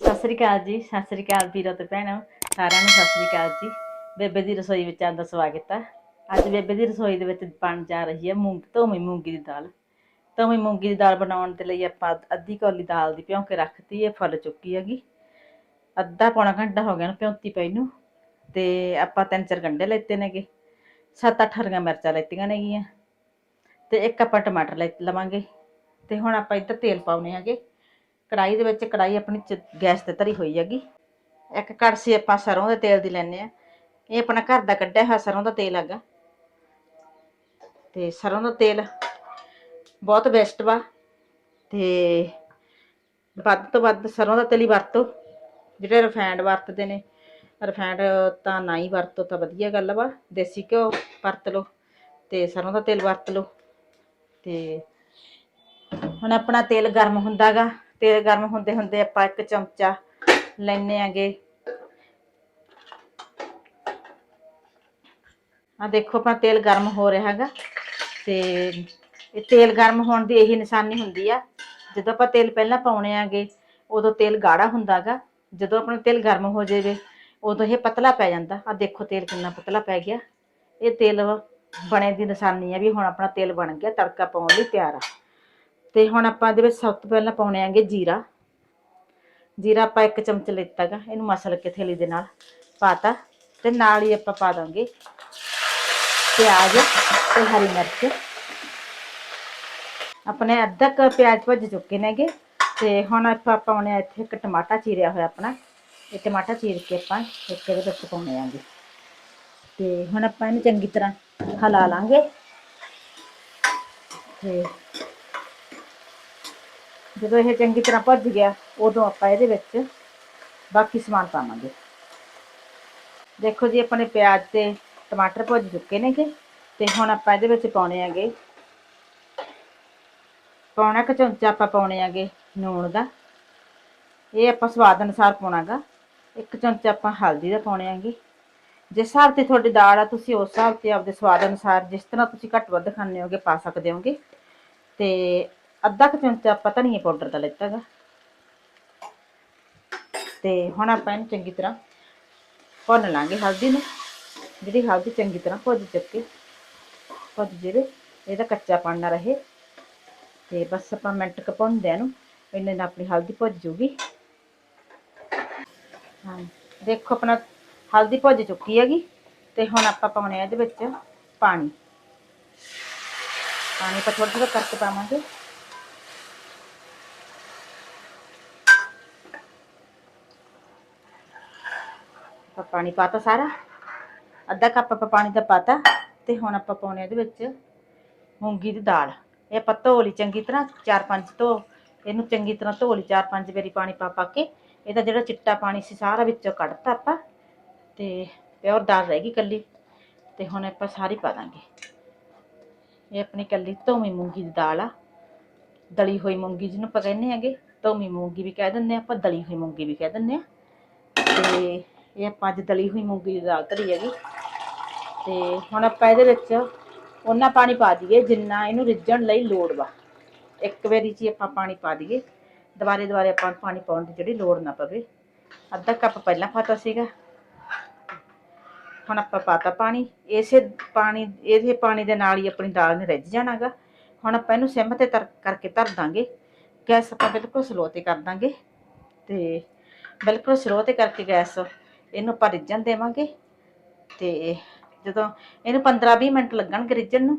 ਸਤਿ ਸ੍ਰੀ ਅਕਾਲ ਜੀ, ਸਤਿ ਸ੍ਰੀ ਅਕਾਲ ਵੀਰੋ ਤੇ ਭੈਣੋ, ਸਾਰਿਆਂ ਨੂੰ ਸਤਿ ਸ੍ਰੀ ਅਕਾਲ ਜੀ। ਬੇਬੇ ਦੀ ਰਸੋਈ ਵਿੱਚ ਆਪ ਸਵਾਗਤ ਹੈ ਅੱਜ ਬੇਬੇ ਦੀ ਰਸੋਈ ਦੇ ਵਿੱਚ ਬਣ ਜਾ ਰਹੀ ਹੈ ਮੂੰਗ, ਧੋਵੀਂ ਮੂੰਗੀ ਦੀ ਦਾਲ। ਧੋਵੀਂ ਮੂੰਗੀ ਦੀ ਦਾਲ ਬਣਾਉਣ ਦੇ ਲਈ ਆਪਾਂ ਅੱਧੀ ਕੌਲੀ ਦਾਲ ਦੀ ਭਿਉਂ ਕੇ ਰੱਖਤੀ ਹੈ ਫੁੱਲ ਚੁੱਕੀ ਹੈਗੀ। ਅੱਧਾ ਪੌਣਾ ਘੰਟਾ ਹੋ ਗਿਆ ਨਾ ਭਿਉਂਤੀ ਪਈ ਨੂੰ ਤੇ ਆਪਾਂ ਤਿੰਨ ਚਾਰ ਗੰਢੇ ਲੈਤੇ ਨੇਗੇ। ਸੱਤ ਅੱਠ ਹਰੀਆਂ ਮਿਰਚਾਂ ਲੈਤੀਆਂ ਨੇਗੀਆਂ ਤੇ ਇੱਕ ਆਪਾਂ ਟਮਾਟਰ ਲੈ ਲਵਾਂਗੇ। ਤੇ ਹੁਣ ਆਪਾਂ ਇੱਧਰ ਤੇਲ ਪਾਉਨੇ ਹੈਗੇ। ਕੜਾਈ ਦੇ ਵਿੱਚ ਕੜਾਈ ਆਪਣੀ ਚ- ਗੈਸ ਤੇ ਧਰੀ ਹੋਈ ਹੈਗੀ। ਇੱਕ ਕੜਸੀ ਆਪਾਂ ਸਰੋਂ ਦੇ ਤੇਲ ਦੀ ਲੈਨੇ ਆ ਇਹ ਆਪਣਾ ਘਰ ਦਾ ਕੱਢਿਆ ਹੋਇਆ ਸਰੋਂ ਦਾ ਤੇਲ ਹੈਗਾ। ਤੇ ਸਰੋਂ ਦਾ ਤੇਲ ਬਹੁਤ ਬੈਸਟ ਵਾ। ਤੇ ਵੱਧ ਤੋਂ ਵੱਧ ਸਰੋਂ ਦਾ ਤੇਲ ਹੀ ਵਰਤੋ। ਜਿਹੜੇ ਰਿਫਾਈਂਡ ਵਰਤਦੇ ਨੇ ਰਿਫਾਈਂਡ ਤਾਂ ਨਾ ਹੀ ਵਰਤੋ ਤਾਂ ਵਧੀਆ ਗੱਲ ਵਾ। ਦੇਸੀ ਘਿਓ ਵਰਤ ਲਓ ਤੇ ਸਰੋਂ ਦਾ ਤੇਲ ਵਰਤ ਲਓ। ਤੇ ਹੁਣ ਆਪਣਾ ਤੇਲ ਗਰਮ ਹੁੰਦਾਗਾ ਤੇਲ ਗਰਮ ਹੁੰਦੇ ਹੁੰਦੇ ਆਪਾਂ ਇੱਕ ਚਮਚਾ ਲੈਨੇ ਆਂਗੇ। ਆ ਦੇਖੋ ਆਪਣਾ ਤੇਲ ਗਰਮ ਹੋ ਰਿਹਾ ਹੈਗਾ ਤੇ ਇਹ ਤੇਲ ਗਰਮ ਹੋਣ ਦੀ ਇਹੀ ਨਿਸ਼ਾਨੀ ਹੁੰਦੀ ਆ। ਜਦੋਂ ਆਪਾਂ ਤੇਲ ਪਹਿਲਾਂ ਪਾਉਣੇ ਆਂਗੇ, ਉਦੋਂ ਤੇਲ ਗਾੜਾ ਹੁੰਦਾਗਾ ਜਦੋਂ ਆਪਣਾ ਤੇਲ ਗਰਮ ਹੋ ਜਾਵੇ, ਉਦੋਂ ਇਹ ਪਤਲਾ ਪੈ ਜਾਂਦਾ। ਆ ਦੇਖੋ ਤੇਲ ਕਿੰਨਾ ਪਤਲਾ ਪੈ ਗਿਆ। ਇਹ ਤੇਲ ਬਣੇ ਦੀ ਨਿਸ਼ਾਨੀ ਆ ਵੀ ਹੁਣ ਆਪਣਾ ਤੇਲ ਬਣ ਗਿਆ, ਤੜਕਾ ਪਾਉਣ ਲਈ ਤਿਆਰ ਆ। ਤੇ ਹੁਣ ਆਪਾਂ ਇਹਦੇ ਵਿੱਚ ਸਭ ਤੋਂ ਪਹਿਲਾਂ ਪਾਉਣੇ ਆਂਗੇ ਜੀਰਾ। ਜੀਰਾ ਆਪਾਂ ਇੱਕ ਚਮਚ ਲਿੱਤਾਗਾ, ਇਹਨੂੰ ਮਸਲ ਕੇ ਥੈਲੀ ਦੇ ਨਾਲ ਪਾਤਾ। ਤੇ ਨਾਲ ਹੀ ਆਪਾਂ ਪਾ ਦਾਂਗੇ ਪਿਆਜ਼ ਤੇ ਹਰੀ ਮਿਰਚ। ਆਪਣੇ ਅੱਧਾ ਕ ਪਿਆਜ਼ ਭੱਜ ਚੁੱਕੇ ਨੇਗੇ ਤੇ ਹੁਣ ਆਪਾਂ ਪਾਉਣੇ ਆ ਇੱਥੇ ਇੱਕ ਟਮਾਟਾ ਚੀਰਿਆ ਹੋਇਆ ਆਪਣਾ। ਇਹ ਟਮਾਟਾ ਚੀਰ ਕੇ ਆਪਾਂ ਇੱਕ ਇਹਦੇ ਵਿੱਚ ਪਾਉਣੇ ਆਂਗੇ ਤੇ ਹੁਣ ਆਪਾਂ ਇਹਨੂੰ ਚੰਗੀ ਤਰ੍ਹਾਂ ਹਿਲਾ ਲਾਂਗੇ। ਤੇ ਜਦੋਂ ਇਹ ਚੰਗੀ ਤਰ੍ਹਾਂ ਭੱਜ ਗਿਆ, ਉਦੋਂ ਆਪਾਂ ਇਹਦੇ ਵਿੱਚ ਬਾਕੀ ਸਮਾਨ ਪਾਵਾਂਗੇ। ਦੇਖੋ ਜੀ, ਆਪਣੇ ਪਿਆਜ਼ ਤੇ ਟਮਾਟਰ ਭੁੱਜ ਚੁੱਕੇ ਨੇਗੇ ਤੇ ਹੁਣ ਆਪਾਂ ਇਹਦੇ ਵਿੱਚ ਪਾਉਣੇ ਆਗੇ ਪੌਣਾ ਕੁ ਚਮਚਾ ਆਪਾਂ ਪਾਉਣੇ ਆਗੇ ਨੂਣ ਦਾ। ਇਹ ਆਪਾਂ ਸਵਾਦ ਅਨੁਸਾਰ ਪਾਉਣਾਗਾ। ਇੱਕ ਚਮਚਾ ਆਪਾਂ ਹਲਦੀ ਦਾ ਪਾਉਣੇ ਆਗੇ ਜਿਸ ਹਿਸਾਬ ਤੇ ਤੁਹਾਡੀ ਦਾਲ ਆ, ਤੁਸੀਂ ਉਸ ਹਿਸਾਬ ਤੇ ਆਪਦੇ ਸਵਾਦ ਅਨੁਸਾਰ ਜਿਸ ਤਰ੍ਹਾਂ ਤੁਸੀਂ ਘੱਟ ਵੱਧ ਖਾਣੇ ਹੋਗੇ, ਪਾ ਸਕਦੇ ਹੋਗੇ। ਤੇ ਅੱਧਾ ਕੁ ਚਮਚਾ ਆਪਾਂ ਧਨੀਏ ਪਾਊਡਰ ਦਾ ਲਿੱਤਾ ਗਾ। ਤੇ ਹੁਣ ਆਪਾਂ ਇਹਨੂੰ ਚੰਗੀ ਤਰ੍ਹਾਂ ਭੁੰਨ ਲਾਂਗੇ ਹਲਦੀ ਨੂੰ। ਜਿਹੜੀ ਹਲਦੀ ਚੰਗੀ ਤਰ੍ਹਾਂ ਭੁੱਜ ਚੁੱਕੇ ਭੁੱਜ ਜਿਹੜੇ ਇਹਦਾ ਕੱਚਾਪਣ ਨਾ ਰਹੇ। ਤੇ ਬਸ ਆਪਾਂ ਮਿੰਟ ਕੁ ਭੁੰਨਦੇ ਨੂੰ ਇੰਨੇ ਨਾਲ ਆਪਣੀ ਹਲਦੀ ਭੁੱਜ ਜੂਗੀ। ਹਾਂ, ਦੇਖੋ ਆਪਣਾ ਹਲਦੀ ਭੁੱਜ ਚੁੱਕੀ ਹੈਗੀ। ਤੇ ਹੁਣ ਆਪਾਂ ਪਾਉਣੇ ਆ ਇਹਦੇ ਵਿੱਚ ਪਾਣੀ। ਪਾਣੀ ਆਪਾਂ ਥੋੜਾ ਥੋੜਾ ਕਰਕੇ ਪਾਵਾਂਗੇ। ਆਪਾਂ ਪਾਣੀ ਪਾਤਾ ਸਾਰਾ। ਅੱਧਾ ਕੱਪ ਆਪਾਂ ਪਾਣੀ ਦਾ ਪਾਤਾ ਤੇ ਹੁਣ ਆਪਾਂ ਪਾਉਣੇ ਇਹਦੇ ਵਿੱਚ ਮੂੰਗੀ ਦੀ ਦਾਲ। ਇਹ ਆਪਾਂ ਧੋ ਲਈ ਚੰਗੀ ਤਰ੍ਹਾਂ, ਚਾਰ ਪੰਜ ਧੋ, ਇਹਨੂੰ ਚੰਗੀ ਤਰ੍ਹਾਂ ਧੋ ਲਈ, ਚਾਰ ਪੰਜ ਵਾਰੀ ਪਾਣੀ ਪਾ ਪਾ ਕੇ। ਇਹਦਾ ਜਿਹੜਾ ਚਿੱਟਾ ਪਾਣੀ ਸੀ ਸਾਰਾ ਵਿੱਚੋਂ ਕੱਢਤਾ ਆਪਾਂ ਤੇ ਪਿਓਰ ਦਾਲ ਰਹਿ ਗਈ ਕੱਲੀ ਤੇ ਹੁਣ ਆਪਾਂ ਸਾਰੀ ਪਾ ਦਾਂਗੇ। ਇਹ ਆਪਣੀ ਕੱਲੀ ਧੋਵੀਂ ਮੂੰਗੀ ਦੀ ਦਾਲ ਆ। ਦਲੀ ਹੋਈ ਮੂੰਗੀ ਜਿਹਨੂੰ ਆਪਾਂ ਕਹਿੰਦੇ ਹੈਗੇ, ਧੋਵੀਂ ਮੂੰਗੀ ਵੀ ਕਹਿ ਦਿੰਦੇ ਆ, ਆਪਾਂ ਦਲੀ ਹੋਈ ਮੂੰਗੀ ਵੀ ਕਹਿ ਦਿੰਦੇ ਆ। ਤੇ ਇਹ ਆਪਾਂ ਅੱਜ ਦਲੀ ਹੋਈ ਮੂੰਗੀ ਦੀ ਦਾਲ ਧਰੀ ਹੈਗੀ। ਤੇ ਹੁਣ ਆਪਾਂ ਇਹਦੇ ਵਿੱਚ ਉਹਨਾਂ ਪਾਣੀ ਪਾ ਦਈਏ ਜਿੰਨਾ ਇਹਨੂੰ ਰਿੱਝਣ ਲਈ ਲੋੜ ਵਾ। ਇੱਕ ਵਾਰੀ 'ਚ ਹੀ ਆਪਾਂ ਪਾਣੀ ਪਾ ਦਈਏ। ਦੁਬਾਰੇ ਦੁਬਾਰੇ ਆਪਾਂ ਪਾਣੀ ਪਾਉਣ ਦੀ ਜਿਹੜੀ ਲੋੜ ਨਾ ਪਵੇ। ਅੱਧਾ ਕੱਪ ਪਹਿਲਾਂ ਪਾਤਾ ਸੀਗਾ। ਹੁਣ ਆਪਾਂ ਪਾਤਾ ਪਾਣੀ। ਇਸੇ ਪਾਣੀ ਇਹਦੇ ਪਾਣੀ ਦੇ ਨਾਲ ਹੀ ਆਪਣੀ ਦਾਲ ਨੇ ਰਿੱਝ ਜਾਣਾਗਾ। ਹੁਣ ਆਪਾਂ ਇਹਨੂੰ ਸਿਮ ਤੇ ਤਰ ਕਰਕੇ ਧਰ ਦਾਂਗੇ। ਗੈਸ ਆਪਾਂ ਬਿਲਕੁਲ ਸਲੋ ਤੇ ਕਰ ਦਾਂਗੇ। ਤੇ ਬਿਲਕੁਲ ਸਲੋ ਤੇ ਕਰਕੇ ਗੈਸ ਇਹਨੂੰ ਆਪਾਂ ਰਿੱਝਣ ਦੇਵਾਂਗੇ। ਤੇ ਜਦੋਂ ਇਹਨੂੰ 15-20 ਮਿੰਟ ਲੱਗਣਗੇ ਰਿੱਝਣ ਨੂੰ,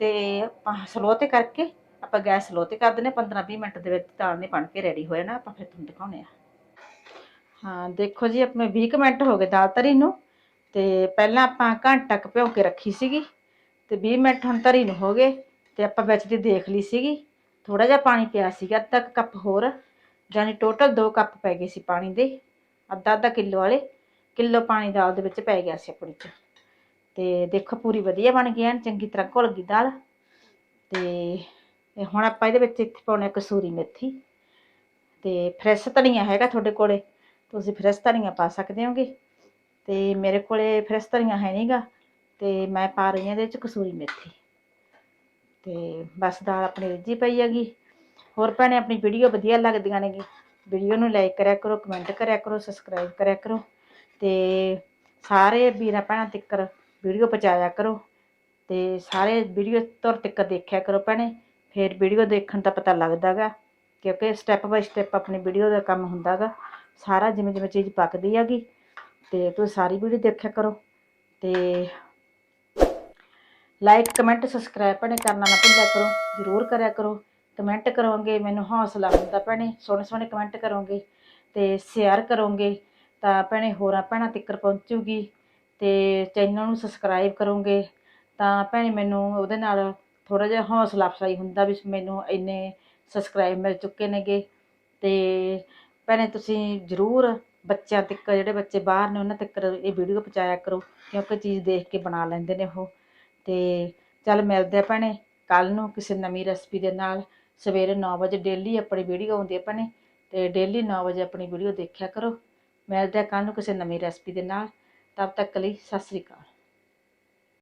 ਤੇ ਆਪਾਂ ਸਲੋ ਤੇ ਕਰਕੇ ਆਪਾਂ ਗੈਸ ਸਲੋ ਤੇ ਕਰ ਦਿੰਦੇ 15-20 ਮਿੰਟ ਦੇ ਵਿੱਚ ਦਾਲ ਨੇ ਬਣ ਕੇ ਰੈਡੀ ਹੋ ਜਾਣਾ ਆਪਾਂ ਫਿਰ ਤੁਹਾਨੂੰ ਦਿਖਾਉਣੇ ਆ ਹਾਂ, ਦੇਖੋ ਜੀ, ਆਪਣੇ 20 ਕੁ ਮਿੰਟ ਹੋ ਗਏ ਦਾਲ ਤਰੀ ਨੂੰ। ਤੇ ਪਹਿਲਾਂ ਆਪਾਂ ਘੰਟਾ ਕੁ ਭਿਓ ਕੇ ਰੱਖੀ ਸੀਗੀ। ਤੇ 20 ਮਿੰਟ ਹੁਣ ਤਰੀ ਨੂੰ ਹੋ ਗਏ। ਤੇ ਆਪਾਂ ਵਿੱਚ ਦੀ ਦੇਖ ਲਈ ਸੀਗੀ। ਥੋੜਾ ਜਿਹਾ ਪਾਣੀ ਪਿਆ ਸੀਗਾ, ਅੱਧਾ ਕੁ ਕੱਪ ਹੋਰ। ਯਾਨੀ ਟੋਟਲ 2 ਕੱਪ ਪੈ ਗਏ ਸੀ ਪਾਣੀ ਦੇ। ਅੱਧਾ ਅੱਧਾ ਕਿਲੋ ਵਾਲੇ। ਕਿਲੋ ਪਾਣੀ ਦਾਲ ਦੇ ਵਿੱਚ ਪੈ ਗਿਆ ਸੀ ਆਪਣੀ ਚ। ਤੇ ਦੇਖੋ ਪੂਰੀ ਵਧੀਆ ਬਣ ਗਈ ਐਨ, ਚੰਗੀ ਤਰ੍ਹਾਂ ਘੁਲ ਗਈ ਦਾਲ। ਤੇ ਹੁਣ ਆਪਾਂ ਇਹਦੇ ਵਿੱਚ ਇੱਥੇ ਪਾਉਣੇ ਕਸੂਰੀ ਮੇਥੀ। ਤੇ ਫਰੈਸ਼ ਧਨੀਆ ਹੈਗਾ ਤੁਹਾਡੇ ਕੋਲੇ, ਤੁਸੀਂ ਫਰੈਸ਼ ਧਨੀਆ ਪਾ ਸਕਦੇ ਹੋਗੇ। ਤੇ ਮੇਰੇ ਕੋਲੇ ਫਰੈਸ਼ ਧਨੀਆ ਹੈ ਨਹੀਂਗਾ ਤੇ ਮੈਂ ਪਾ ਰਹੀ ਹਾਂ ਇਹਦੇ ਵਿੱਚ ਕਸੂਰੀ ਮੇਥੀ। ਤੇ ਬਸ ਦਾਲ ਆਪਣੀ ਰਿੱਝੀ ਪਈ ਹੈਗੀ। ਹੋਰ ਭੈਣੇ ਆਪਣੀ ਵੀਡੀਓ ਵਧੀਆ ਲੱਗਦੀਆਂ ਨੇਗੀ ਵੀਡੀਓ ਨੂੰ ਲਾਈਕ ਕਰਿਆ ਕਰੋ ਕਮੈਂਟ ਕਰਿਆ ਕਰੋ ਸਬਸਕ੍ਰਾਈਬ ਕਰਿਆ ਕਰੋ। ਤੇ ਸਾਰੇ ਵੀਰਾਂ ਭੈਣਾਂ ਤੱਕਰ ਵੀਡੀਓ ਪਹੁੰਚਾਇਆ ਕਰੋ ਤੇ ਸਾਰੇ ਵੀਡੀਓ ਤੁਰ ਤੱਕ ਦੇਖਿਆ ਕਰੋ ਭੈਣੇ, ਫਿਰ ਵੀਡੀਓ ਦੇਖਣ ਦਾ ਪਤਾ ਲੱਗਦਾਗਾ ਕਿਉਂਕਿ ਸਟੈਪ ਬਾਈ ਸਟੈਪ ਆਪਣੀ ਵੀਡੀਓ ਦਾ ਕੰਮ ਹੁੰਦਾਗਾ ਸਾਰਾ ਜਿਵੇਂ ਜਿਵੇਂ ਚੀਜ਼ ਪੱਕਦੀ ਹੈਗੀ, ਤੇ ਤੁਸੀਂ ਸਾਰੀ ਵੀਡੀਓ ਦੇਖਿਆ ਕਰੋ ਤੇ ਲਾਈਕ ਕਮੈਂਟ ਸਬਸਕ੍ਰਾਈਬ ਭੈਣੇ ਕਰਨਾ ਨਾ ਭੁੱਲਿਆ ਕਰੋ, ਜ਼ਰੂਰ ਕਰਿਆ ਕਰੋ ਕਮੈਂਟ ਕਰੋਗੇ, ਮੈਨੂੰ ਹੌਸਲਾ ਹੁੰਦਾ ਭੈਣੇ, ਸੋਹਣੇ ਸੋਹਣੇ ਕਮੈਂਟ ਕਰੋਗੇ ਤੇ ਸ਼ੇਅਰ ਕਰੋਗੇ ਤਾਂ ਭੈਣੇ ਹੋਰਾਂ ਭੈਣਾਂ ਤੱਕ ਪਹੁੰਚੂਗੀ ਤੇ ਚੈਨਲ ਨੂੰ ਸਬਸਕ੍ਰਾਈਬ ਕਰੋਗੇ। ਤਾਂ ਭੈਣੇ ਮੈਨੂੰ ਉਹਦੇ ਨਾਲ ਥੋੜਾ ਜਿਹਾ ਹੌਸਲਾ ਅਫਜ਼ਾਈ ਹੁੰਦਾ ਵੀ ਮੈਨੂੰ ਇੰਨੇ ਸਬਸਕ੍ਰਾਈਬ ਮਿਲ ਚੁੱਕੇ ਨੇਗੇ। ਤੇ ਭੈਣੇ ਤੁਸੀਂ ਜ਼ਰੂਰ ਬੱਚਿਆਂ ਤੱਕ, ਜਿਹੜੇ ਬੱਚੇ ਬਾਹਰ ਨੇ ਉਹਨਾਂ ਤੱਕ ਇਹ ਵੀਡੀਓ ਪਹੁੰਚਾਇਆ ਕਰੋ, ਕਿਉਂਕਿ ਚੀਜ਼ ਦੇਖ ਕੇ ਬਣਾ ਲੈਂਦੇ ਨੇ ਉਹ। ਤੇ ਚੱਲ ਮਿਲਦੇ ਆ ਭੈਣੇ ਕੱਲ ਨੂੰ ਕਿਸੇ ਨਵੀਂ ਰੈਸਪੀ ਦੇ ਨਾਲ। ਸਵੇਰੇ 9 ਵਜੇ ਡੇਲੀ ਆਪਣੀ ਵੀਡੀਓ ਆਉਂਦੀ ਹੈ ਭੈਣੇ, ਤੇ ਡੇਲੀ 9 ਵਜੇ ਆਪਣੀ ਵੀਡੀਓ ਦੇਖਿਆ ਕਰੋ। ਮਿਲਦੇ ਆ ਕੱਲ ਨੂੰ ਕਿਸੇ ਨਵੀਂ ਰੈਸਪੀ ਦੇ ਨਾਲ ਤਬ ਤੱਕ ਲਈ ਸਤਿ ਸ੍ਰੀ ਅਕਾਲ।